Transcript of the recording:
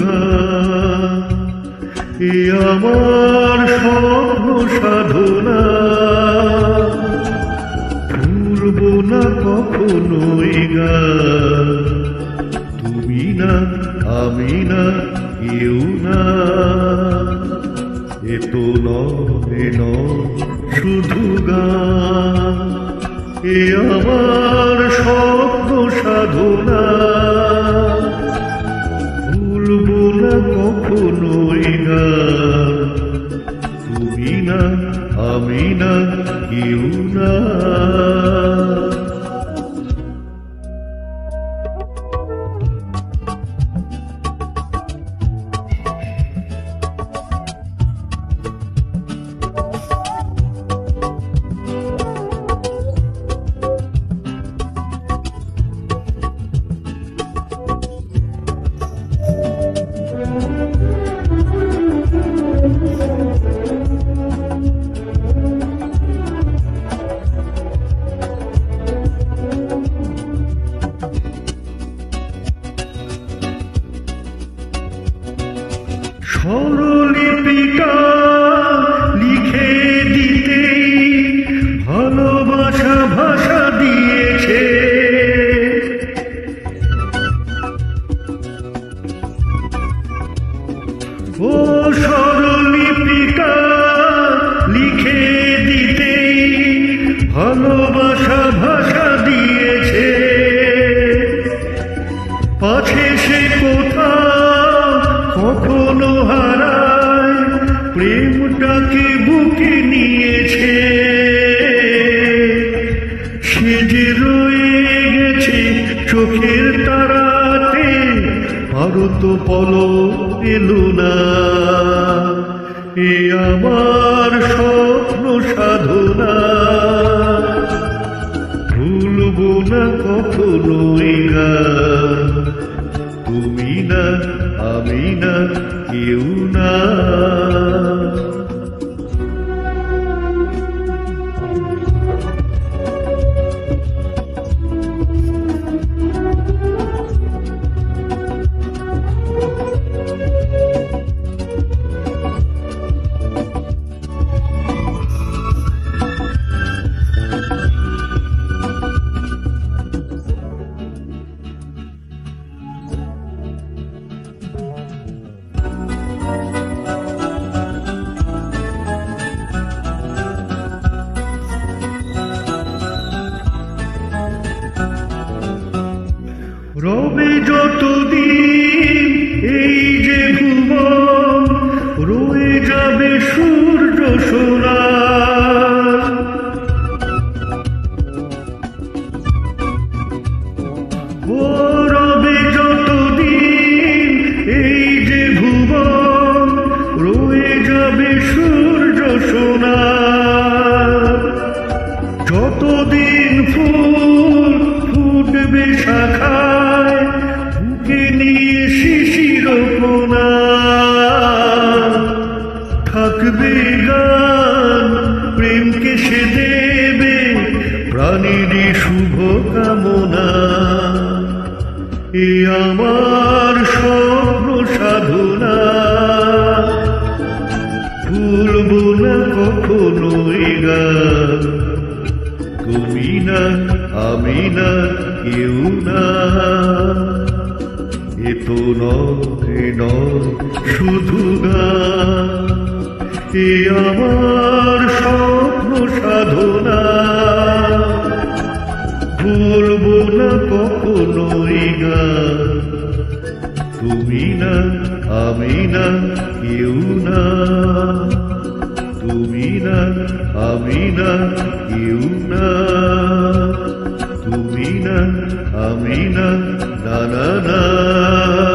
গান এ আমার স্বপ্ন সাধনা। ভুলব না কখনোই গান। তুমি না, আমি না, কেউ না। এ তো নয় নয় শুধু গান এ আমার স্বপ্ন সাধনা। কেউ না ও স্বরলিপিটা লিখে দিতে ভালোবাসা দিয়েছে। পাছে সে কোথাও কখনো হারায়, প্রেমটাকে বুকে নিয়েছে। সে রয়ে গেছে তারাতে আরও তো পল এলো না। এ আমার স্বপ্ন সাধনা। রবে যতদিন এই যে ভুবন, রয়ে যাবে সূর্য সোনা। রবে যতদিন এই যে ভুবন, রয়ে যাবে সূর্য প্রাণীর শুভ কামনা। এ আমার স্বপ্ন সাধনা। ভুলব না কখনোই গান। তুমি না, আমি না, কেউ না। এ তো নয় নয় শুধু গান। এ আমার স্বপ্ন সাধনা। ভুলব না কখনোই গা। তুমি না, আমি না, কেউ না। তুমি না, আমি না, কেউ না। তুমি না, আমি না না না না।